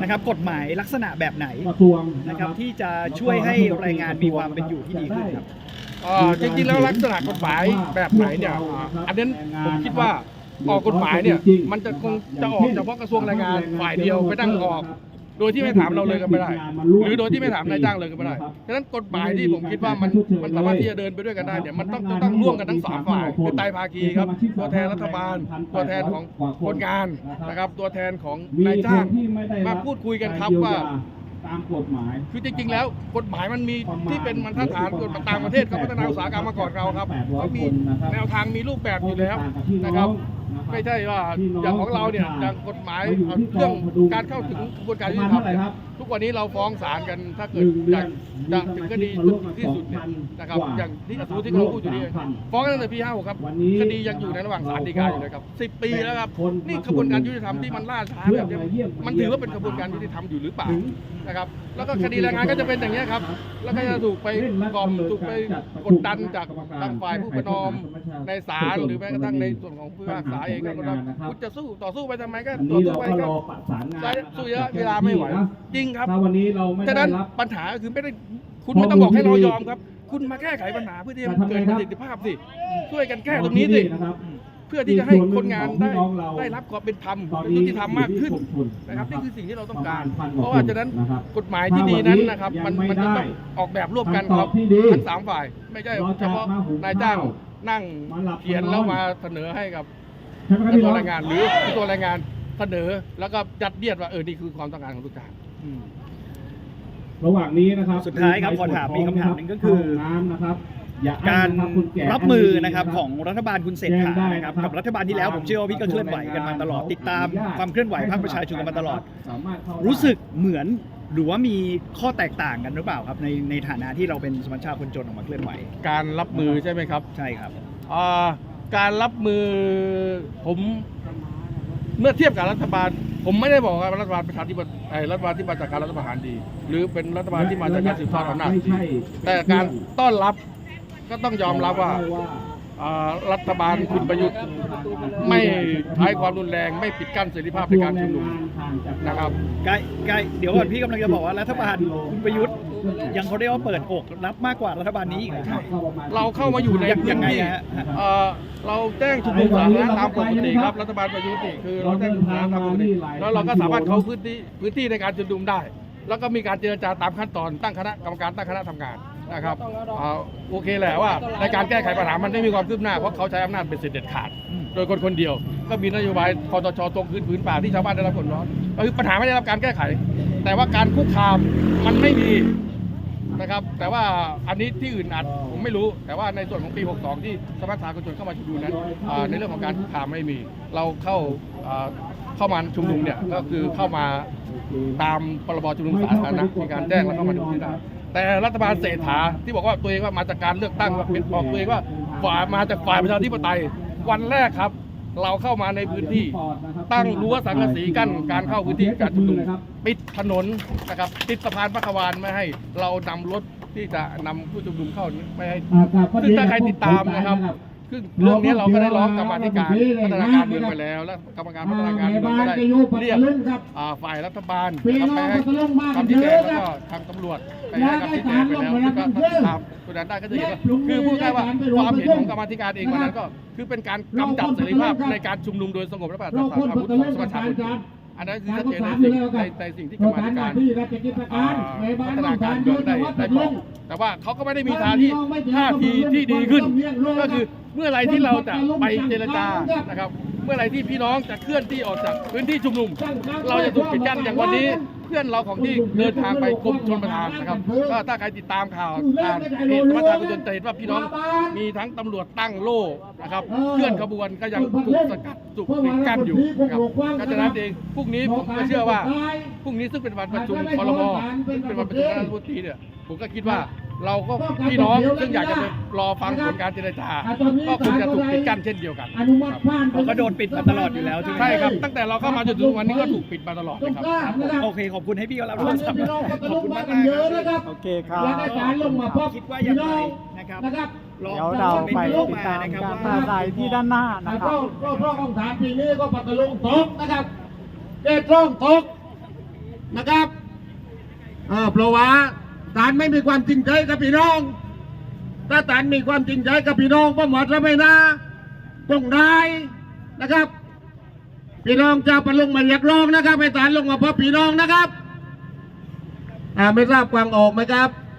นะครับกฎหมายลักษณะแบบไหนกระทรวงนะครับที่จะช่วยให้แรงงานมีความเป็นอยู่ที่ดีขึ้นครับเอ่อจริงๆแล้วลักษณะกฎหมายแบบไหนเนี่ยอ่าอันนั้นผมคิดว่าออกกฎหมายเนี่ยมันจะคงจะออกเฉพาะกระทรวงแรงงานฝ่ายเดียวไปนั่งออก โดยที่ไม่ถามเราเลยก็ไม่ได้ หรือโดยที่ไม่ถามนายจ้างเลยก็ไม่ได้ฉะนั้นกฎหมายที่ผมคิดว่ามันมันสามารถที่จะเดินไปด้วยกันได้เนี่ยมันต้องจะต้องร่วมกันทั้งสามฝ่ายคือไตรภาคีครับ ตัวแทนรัฐบาล ตัวแทนของคนงานนะครับ ตัวแทนของนายจ้างมาพูดคุยกันครับว่าตามกฎหมาย คือจริงๆ แล้วกฎหมายมันมีที่เป็นบรรทัดฐานกฎต่างประเทศเขาพัฒนาอุตสาหกรรมมาก่อนเราครับเขามีแนวทางมีรูปแบบอยู่แล้วนะครับ ไม่ใช่ว่าอย่างของเราเนี่ยอย่างกฎหมายเอ่อเรื่องการเข้าถึงกระบวนการยุติธรรมเนี่ย ทุกวันนี้เราฟ้องศาลกันถ้าเกิดอยากจะถึงคดีที่สุดเนี่ยนะครับอย่างที่อสูรที่เขาพูดอยู่นี่ฟ้องกันตั้งแต่ปี56ครับคดียังอยู่ในระหว่างศาลฎีกาอยู่เลยครับ 10 ปีแล้วครับนี่กระบวนการยุติธรรมที่มันล่าช้าแบบเนี้ยมันถือว่าเป็นกระบวนการยุติธรรมอยู่หรือเปล่านะครับแล้วก็คดีแรงงานก็จะเป็นอย่างนี้ยครับแล้วก็จะถูกไปกล่อมถูกไปกดดันจากทางฝ่ายผู้ประนอมในศาลหรือแม้กระทั่งในส่วนของผู้พิพากษาเองก็กดดันคุณจะสู้ต่อสู้ไปทำไมก็อันต่อนี้สู้เราไปก็ก็รอประสานงานใช้นะครับสู้เยอะเวลาไม่ไหวจริงครับถ้าวันนี้เราไม่ฉะได้นั้นรับ ปัญหาคือไม่ได้คุณไม่ต้องบอกให้เรายอมครับ คุณมาแก้ไขปัญหาเพื่อที่จะเกิดประสิทธิภาพสิช่วยกันแก้ตรงนี้สินะครับ เพื่อที่จะให้คนงานได้อีกส่วนหนึ่งของพี่น้องเราได้รับความเป็นธรรมตอนเป็นนี้ยุติธรรมมากขึ้นอยู่ที่กลุ่มทุนนะครับนี่คือสิ่งที่เราต้องการประมาณเพราะว่าฉะนั้นนะครับกฎหมายที่ดีนั้นนะครับยัมันงไม่มันจะต้องได้ออกแบบร่วมกันครับคำตอบที่ดีทั้งสามฝ่าย ไม่ใช่เราจะเฉพาะมาหุงนายจ้างข้าวนั่งมาหลับเขียนมานอนแล้วมาเสนอให้กับใช่ไหมกครับระพี่ทรวน้องงแรงงานหรือกระทรวงแรงงานเสนอ แล้วก็จัดเยียดว่าเออนี่คือความต้องการของลูกจ้าง ระหว่างนี้นะครับสุดท้ายครับขอถามมีคำถามหนึ่งก็คือเข้าห้งน้ำนะครับอย่าอั้การนนะครับคุณแก่รับมือนะครับของรัฐบาลคุณเศรษฐาแจ้งได้นะครับนะครับกับรัฐบาลที่แล้วผมเชื่อว่าพี่ก็เคลื่อนไหวกันมาตลอดติดตามความเคลื่อนไหวภาคประชาชนกันมาตลอดสามารถเข้าได้รู้สึกเหมือนหรือว่ามีข้อแตกต่างกันหรือเปล่าครับ ในในฐานะที่เราเป็นสมัชชาคนจนออกมาเคลื่อนไหว การรับมือใช่ไหมครับ ใช่ครับอ่าการรับมือผมเมื่อเทียบกับรัฐบาล ผมไม่ได้บอกว่ารัฐบาลประชาธิปไตยรัฐบาลที่มาจากการรัฐประหารดี หรือเป็นรัฐบาลที่มาจากการสืบทอดอำนาจไม่ดีใช่แต่การต้อนรับก็ต้องยอมรับว่าอ่า รัฐบาลคุณประยุทธ์ไม่ใช้ความรุนแรงไม่ปิดกั้นเสรีภาพในการชุมนุมนะครับใกล้ใกล้เดี๋ยวก่อนพี่กำลังจะบอกว่ารัฐบาลคุณประยุทธ์ยังเขาเรียกว่าเปิดอกรับมากกว่ารัฐบาลนี้อีกเหรอครับเราเข้ามาอยู่ในยังพื้ยันงไงที่ฮะเอ่อเราแจ้งชุมนุมสาธารณะตามปกติครับรัฐบาลประยุทธ์นี่คือเราแจ้งชุมนุมสาธารณะตามปกติแล้วเราก็สามารถเข้าพื้นที่พื้นที่ในการชุมนุมได้ แล้วก็มีการเจรจาตามขั้นตอนตั้งคณะกรรมการตั้งคณะทำงาน นะครับอ่าโอเคแหละว่าในการแก้ไขปัญหามันไม่มีความคืบหน้าเพราะเขาใช้อำนาจเป็นเสร็จเด็ดขาด โดยคนคนเดียว ก็มีนโยบายคอตชตรงพื้นผืนป่าที่ชาวบ้านได้รับผลร้อนก็คือปัญหาไม่ได้รับการแก้ไข แต่ว่าการคุกคามมันไม่มีนะครับ แต่ว่าอันนี้ที่อื่นอาจผมไม่รู้ แต่ว่าในส่วนของปี 62 ที่สมัครสาคนชนเข้ามาชุมนุมนั้นอ่าในเรื่องของการคุกคามไม่มี เราเข้าอ่าเข้ามาชุมนุมเนี่ยก็คือเข้ามาตามพรบชุมนุมสาธารณะมีการแจ้งแล้วเข้ามาดูที่ได้ แต่รัฐบาลเศรษฐาที่บอกว่าตัวเองว่ามาจากการเลือกตั้งว่าเป็นบอกตัวเองว่าฝ่ายมาจากฝ่ายประชาธิปไตย วันแรกครับ เราเข้ามาในพื้นที่ ตั้งรั้วสังกะสีกั้นการเข้าพื้นที่การชุมนุมปิดถนนนะครับปิดสะพานพระขวานไม่ให้เรานำรถที่จะนำผู้ชุมนุมเข้าไม่ให้ซึ่งถ้าใครติดตามนะครับ คือเรื่องนี้เราก็ได้ร้องกรรมาธิการพัฒนาการเมืองไปแล้วและกรรมการพัฒนาการเมืองก็ได้เรียกอ่าฝ่ายรัฐบาลนะครับไปให้คำชี้แจงแล้วก็ทางตำรวจไปให้คำชี้แจงไปแล้วซึ่งก็ถ้าติดตามตัวนั้นได้ก็จะเห็นว่าคือพูดง่ายๆว่าความเห็นของกรรมาธิการเองวันนั้นก็คือเป็นการกำจัดเสรีภาพในการชุมนุมโดยสงบและปราศจากอาวุธของสมาชิกคนอื่นอันนั้นคือชัดเจนในสิ่งในในสิ่งที่กรรมาธิการอ่าพัฒนาการเมืองได้ได้บอกแต่ว่าเขาก็ไม่ได้มีท่าที่ท่าทีที่ดีขึ้น ก็คือเมื่อไรที่เราจะไปเจรจานะครับ เมื่อไรที่พี่น้องจะเคลื่อนที่ออกจากพื้นที่ชุมนุม เราจะถูกปิดกั้นอย่างวันนี้เพื่อนเราของที่เดินทางไปกรมชนประทานนะครับก็ถ้าใครติดตามข่าวทางเพจสมัชชาคุณชนจะเห็นว่าพี่น้องมีทั้งตำรวจตั้งโล่นะครับเคลื่อนขบวนก็ยังถูกสกัดถูกปิดกั้นอยู่นะครับก็ฉะนั้นเองพรุ่งนี้ผมก็เชื่อว่าพรุ่งนี้ซึ่งเป็นวันประชุมคอรมอเป็นวันประชุมคณะรัฐมนตรีเนี่ยผมก็คิดว่า เราก็พี่น้องซึ่งอยากจะไปรอฟังผลการเจรจาก็คงจะถูกปิดกั้นเช่นเดียวกันอนุมัติผ่านเราก็โดนปิดมาตลอดอยู่แล้วใช่ไหมใช่ครับ ตั้งแต่เราเข้ามาจนถึงวันนี้ก็ถูกปิดมาตลอดตรนะงครับกลางนะครับโอเคขอบคุณให้พี่เขารับตโทอนรศัพท์นี้พี่น้องก็ขจะอบลงคุณมามากกันเยอะๆนะครับโอเคครับและได้การลงมาพบคิดว่ายังไงพี่น้องนะครับนะครับลองเดี๋ยวเราไปคอมติเมดนต์ตามเข้การปมารานะครับศัยที่ด้านหน้านะครัก็บก็ร่องของฐานปีนี้ก็ปัตตลุงตกนะครับเกตร่องตกนะครับเออเพราะว่า ตานไม่มีความจริงใจกับพี่น้อง ถ้าตานมีความจริงใจกับพี่น้องก็หมดแล้วไม่นะปงได้นะครับ พี่น้องจะประลงมาเรียกร้องนะครับให้ตาลลงมาพบพี่น้องนะครับ อ่าไม่ทราบฟังออกไหมครับ